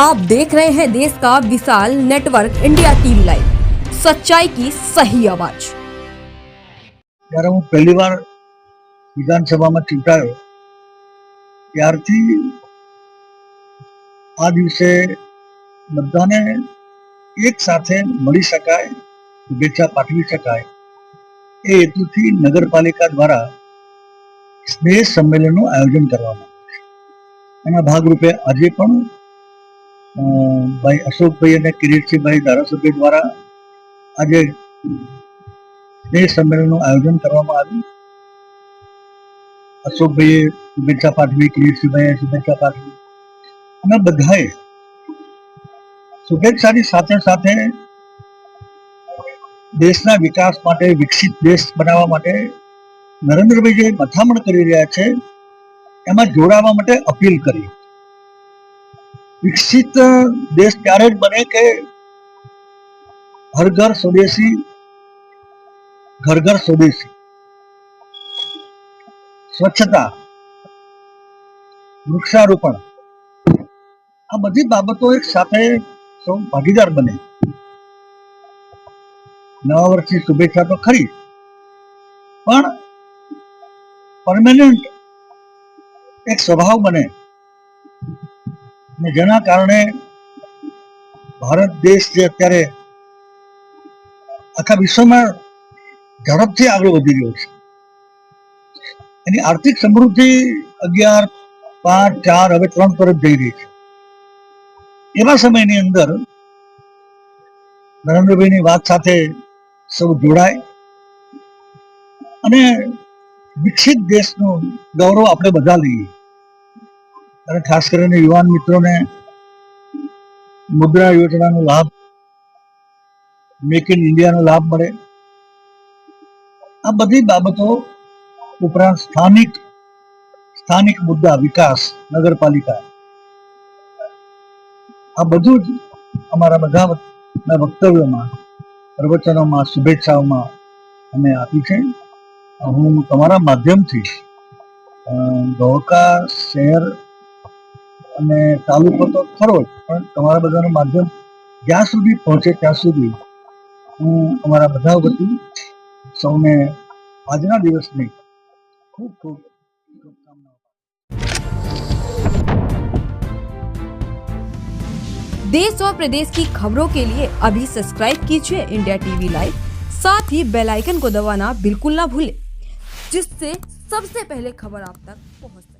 आप देख रहे हैं देश का विशाल नेटवर्क इंडिया टीवी लाइव सच्चाई की सही आवाज જ્યારે હું પહેલી વાર વિધાનસભામાં ચૂંટાયો ત્યારથી આ દિવસે બધાને એક સાથે મળી શકાય શુભેચ્છા પાઠવી શકાય એ હેતુથી નગરપાલિકા દ્વારા સ્નેહ સંમેલનનું આયોજન કરવામાં આવ્યું છે એના ભાગરૂપે આજે પણ અ, ભાઈ અશોકભાઈ અને કિરીટસિંહભાઈ ધારાસભ્ય દ્વારા આજે સ્નેહ સંમેલનનું આયોજન કરવામાં આવ્યું. અશોકભાઈએ શુભેચ્છા પાઠવી, કિરીટસિંહભાઈએ શુભેચ્છા પાઠવી. અમે બધાએ શુભેચ્છાની સાથે સાથે દેશના વિકાસ માટે, વિકસિત દેશ બનાવવા માટે નરેન્દ્રભાઈ જે મથામણ કરી રહ્યા છે, એમાં જોડાવા માટે અપીલ કરી. વિકસિત દેશ ત્યારે જ બને કે હર ઘર સ્વદેશી, ઘર ઘર સ્વદેશી. સ્વચ્છતા, વૃક્ષારોપણ, આ બધી બાબતો એક સાથે સૌ ભાગીદાર બને. નવા વર્ષની શુભેચ્છા તો ખરી, પણ પરમેનન્ટ એક સ્વભાવ બને. અને જેના કારણે ભારત દેશ જે અત્યારે આખા વિશ્વમાં ઝડપથી આગળ વધી રહ્યો છે. એની આર્થિક સમૃદ્ધિ અગિયાર, પાંચ, ચાર, હવે ત્રણ પર જઈ રહી છે. એવા સમયની અંદર નરેન્દ્રભાઈની વાત સાથે સૌ જોડાય અને વિકસિત દેશનું ગૌરવ આપણે બધા લઈએ. અને ખાસ કરીને યુવાન મિત્રોને મુદ્રા યોજનાનો લાભ મેક ઇન ઇન્ડિયાનો લાભ મળે. આ બધી બાબતો ઉપરાંત સ્થાનિક સ્થાનિક મુદ્દા, વિકાસ, નગરપાલિકા, આ બધું જ અમારા બધા વક્તવ્યોમાં, પ્રવચનોમાં, શુભેચ્છાઓમાં અમે આપી છે. હું તમારા માધ્યમથી ધોળકા શહેર અને તાલુકો તો ખરો જ પણ તમારા બધાનું માધ્યમ જ્યાં સુધી પહોંચે ત્યાં સુધી હું અમારા બધા વતી સૌને આજના દિવસની ખૂબ ખૂબ શુભકામનાઓ देश और प्रदेश की खबरों के लिए अभी सब्सक्राइब कीजिए इंडिया टीवी लाइव साथ ही बेल आइकन को दबाना बिल्कुल ना भूलें जिससे सबसे पहले खबर आप तक पहुंच सके